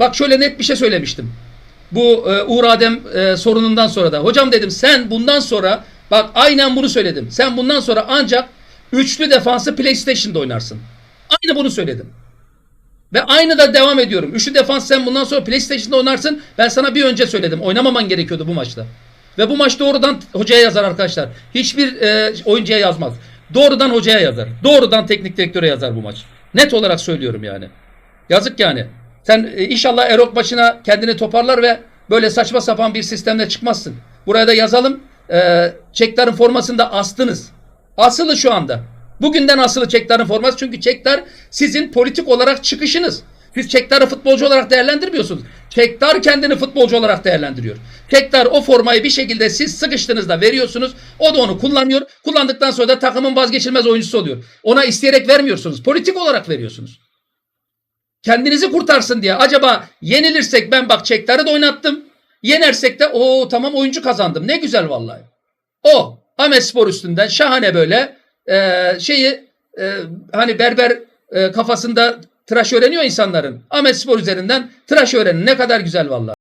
Bak şöyle net bir şey söylemiştim. Bu e, Uğur Adem e, sorunundan sonra da. Hocam dedim sen bundan sonra bak aynen bunu söyledim. Sen bundan sonra ancak üçlü defansı PlayStation'da oynarsın. Aynı bunu söyledim. Ve aynı da devam ediyorum. Üçlü defans sen bundan sonra PlayStation'da oynarsın. Ben sana bir önce söyledim. Oynamaman gerekiyordu bu maçta. Ve bu maç doğrudan hocaya yazar arkadaşlar. Hiçbir e, oyuncuya yazmaz. Doğrudan hocaya yazar. Doğrudan teknik direktöre yazar bu maç. Net olarak söylüyorum yani. Yazık yani. Sen e, inşallah Erok maçına kendini toparlar ve böyle saçma sapan bir sistemle çıkmazsın. Buraya da yazalım. E, Çektar'ın formasını da astınız. Asılı şu anda. Bugünden asılı Çektar'ın forması. Çünkü Çektar sizin politik olarak çıkışınız. Siz Çektar'ı futbolcu olarak değerlendirmiyorsunuz. Çektar kendini futbolcu olarak değerlendiriyor. Çektar o formayı bir şekilde siz sıkıştığınızda veriyorsunuz. O da onu kullanıyor. Kullandıktan sonra da takımın vazgeçilmez oyuncusu oluyor. Ona isteyerek vermiyorsunuz. Politik olarak veriyorsunuz. Kendinizi kurtarsın diye. Acaba yenilirsek ben bak Çektar'ı da oynattım. Yenersek de o tamam oyuncu kazandım. Ne güzel vallahi. O Ahmet Spor üstünden şahane böyle e, şeyi e, hani berber e, kafasında tıraş öğreniyor insanların. Ahmet Spor üzerinden tıraş öğrenin. Ne kadar güzel vallahi.